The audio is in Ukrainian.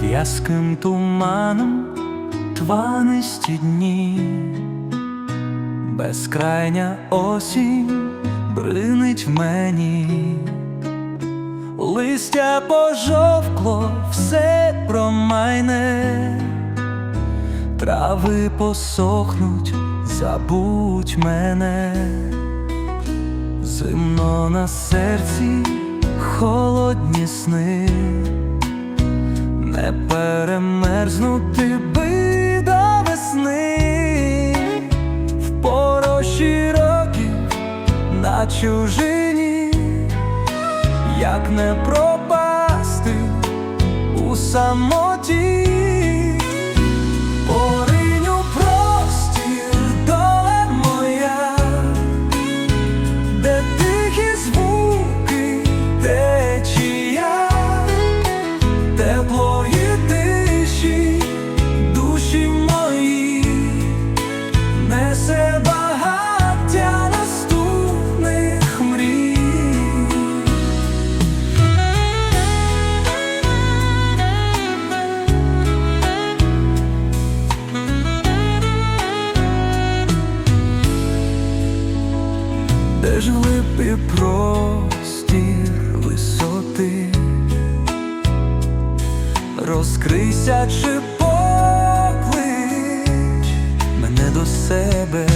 В'язким туманом тванисті дні, безкрайня осінь бринить в мені, листя пожовкло, все промайне, трави посохнуть, забудь мене, зимно на серці холодні сни. Не перемерзнути би до весни. В порожі років на чужині, як не пропасти у самоті. Де Де глиб і простір висоти, розкрися чи поклич мене до себе.